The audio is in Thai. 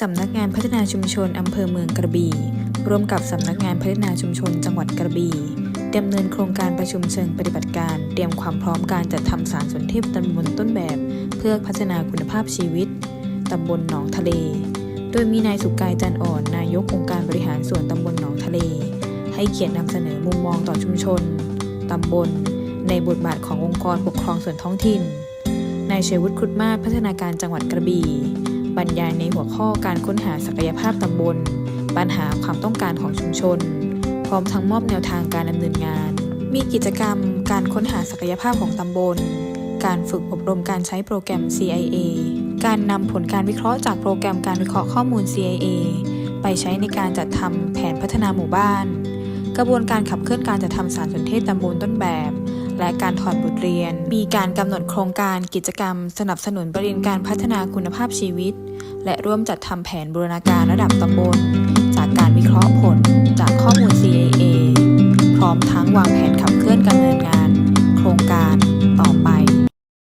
สำนักงานพัฒนาชุมชนอำเภอเมืองกระบี่ร่วมกับสำนักงานพัฒนาชุมชนจังหวัดกระบี่ดำเนินโครงการประชุมเชิงปฏิบัติการ เตรียมความพร้อมการจัดทำสารสนเทศตำบลต้นแบบ เพื่อพัฒนาคุณภาพชีวิตตำบลหนองทะเล โดยมีนายสุกายจันอ่อน นายกองค์การบริหารส่วนตำบลหนองทะเล ให้เกียรตินำเสนอมุมมองต่อชุมชนตำบล ในบทบาทขององค์กรปกครองส่วนท้องถิ่นนายชัยวุฒิครุฑมาศพัฒนาการจังหวัดกระบี่ บรรยายในหัวข้อการค้นหาศักยภาพตำบล ปัญหาความต้องการของชุมชน พร้อมทั้งมอบแนวทางการดำเนินงาน มีกิจกรรมการค้นหาศักยภาพของตำบล การฝึกอบรมการใช้โปรแกรม CIA การนำผลการวิเคราะห์จากโปรแกรมการวิเคราะห์ข้อมูล CIA ไปใช้ในการจัดทำแผนพัฒนาหมู่บ้าน กระบวนการขับเคลื่อนการจัดทำสารสนเทศตำบลต้นแบบ และการถอดบทเรียน มีการกำหนดโครงการกิจกรรม สนับสนุนประเด็นการพัฒนาคุณภาพชีวิต และร่วมจัดทำแผนบูรณาการระดับตำบล จากการวิเคราะห์ผลจากข้อมูล CIA พร้อมทั้งวางแผนขับเคลื่อนการเงินง